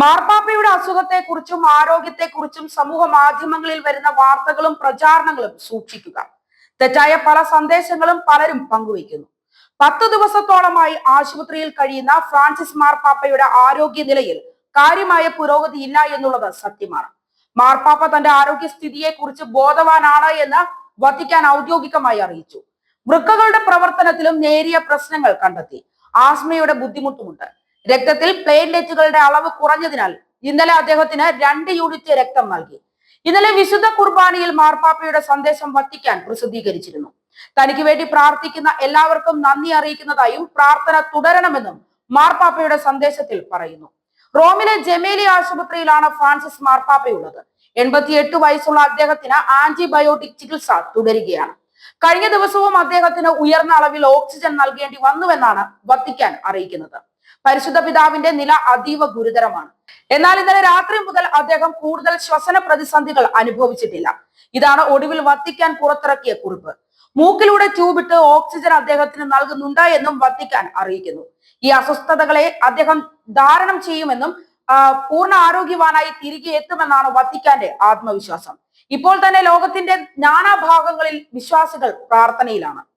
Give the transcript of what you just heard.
മാർപ്പാപ്പയുടെ അസുഖത്തെക്കുറിച്ചും ആരോഗ്യത്തെക്കുറിച്ചും സമൂഹ മാധ്യമങ്ങളിൽ വരുന്ന വാർത്തകളും പ്രചാരണങ്ങളും സൂക്ഷിക്കുക. തെറ്റായ പല സന്ദേശങ്ങളും പലരും പങ്കുവയ്ക്കുന്നു. പത്ത് ദിവസത്തോളമായി ആശുപത്രിയിൽ കഴിയുന്ന ഫ്രാൻസിസ് മാർപ്പാപ്പയുടെ ആരോഗ്യനിലയിൽ കാര്യമായ പുരോഗതി ഇല്ല എന്നുള്ളത് സത്യമാണ്. മാർപ്പാപ്പ തന്റെ ആരോഗ്യസ്ഥിതിയെ കുറിച്ച് ബോധവാനാണ് എന്ന് വത്തിക്കാൻ ഔദ്യോഗികമായി അറിയിച്ചു. വൃക്കകളുടെ പ്രവർത്തനത്തിലും നേരിയ പ്രശ്നങ്ങൾ കണ്ടെത്തി. ആസ്മയുടെ ബുദ്ധിമുട്ടുമുണ്ട്. രക്തത്തിൽ പ്ലേറ്റ്ലെറ്റുകളുടെ അളവ് കുറഞ്ഞതിനാൽ ഇന്നലെ അദ്ദേഹത്തിന് രണ്ട് യൂണിറ്റ് രക്തം നൽകി. ഇന്നലെ വിശുദ്ധ കുർബാനയിൽ മാർപ്പാപ്പയുടെ സന്ദേശം വത്തിക്കാൻ പ്രസിദ്ധീകരിച്ചിരുന്നു. തനിക്ക് വേണ്ടി പ്രാർത്ഥിക്കുന്ന എല്ലാവർക്കും നന്ദി അറിയിക്കുന്നതായും പ്രാർത്ഥന തുടരണമെന്നും മാർപ്പാപ്പയുടെ സന്ദേശത്തിൽ പറയുന്നു. റോമിലെ ജമേലി ആശുപത്രിയിലാണ് ഫ്രാൻസിസ് മാർപ്പാപ്പയുള്ളത്. എൺപത്തിയെട്ട് വയസ്സുള്ള അദ്ദേഹത്തിന് ആന്റിബയോട്ടിക് ചികിത്സ തുടരുകയാണ്. കഴിഞ്ഞ ദിവസവും അദ്ദേഹത്തിന് ഉയർന്ന അളവിൽ ഓക്സിജൻ നൽകേണ്ടി വന്നുവെന്നാണ് വത്തിക്കാൻ അറിയിക്കുന്നത്. പരിശുദ്ധ പിതാവിന്റെ നില അതീവ ഗുരുതരമാണ്. എന്നാൽ ഇന്നലെ രാത്രി മുതൽ അദ്ദേഹം കൂടുതൽ ശ്വസന പ്രതിസന്ധികൾ അനുഭവിച്ചിട്ടില്ല. ഇതാണ് ഒടുവിൽ വത്തിക്കാൻ പുറത്തിറക്കിയ കുറിപ്പ്. മൂക്കിലൂടെ ട്യൂബിട്ട് ഓക്സിജൻ അദ്ദേഹത്തിന് നൽകുന്നുണ്ട് എന്നും വത്തിക്കാൻ അറിയിക്കുന്നു. ഈ അസ്വസ്ഥതകളെ അദ്ദേഹം ധാരണം ചെയ്യുമെന്നും പൂർണ ആരോഗ്യവാനായി തിരികെ എത്തുമെന്നാണ് വത്തിക്കാന്റെ ആത്മവിശ്വാസം. ഇപ്പോൾ തന്നെ ലോകത്തിന്റെ നാനാഭാഗങ്ങളിൽ വിശ്വാസികൾ പ്രാർത്ഥനയിലാണ്.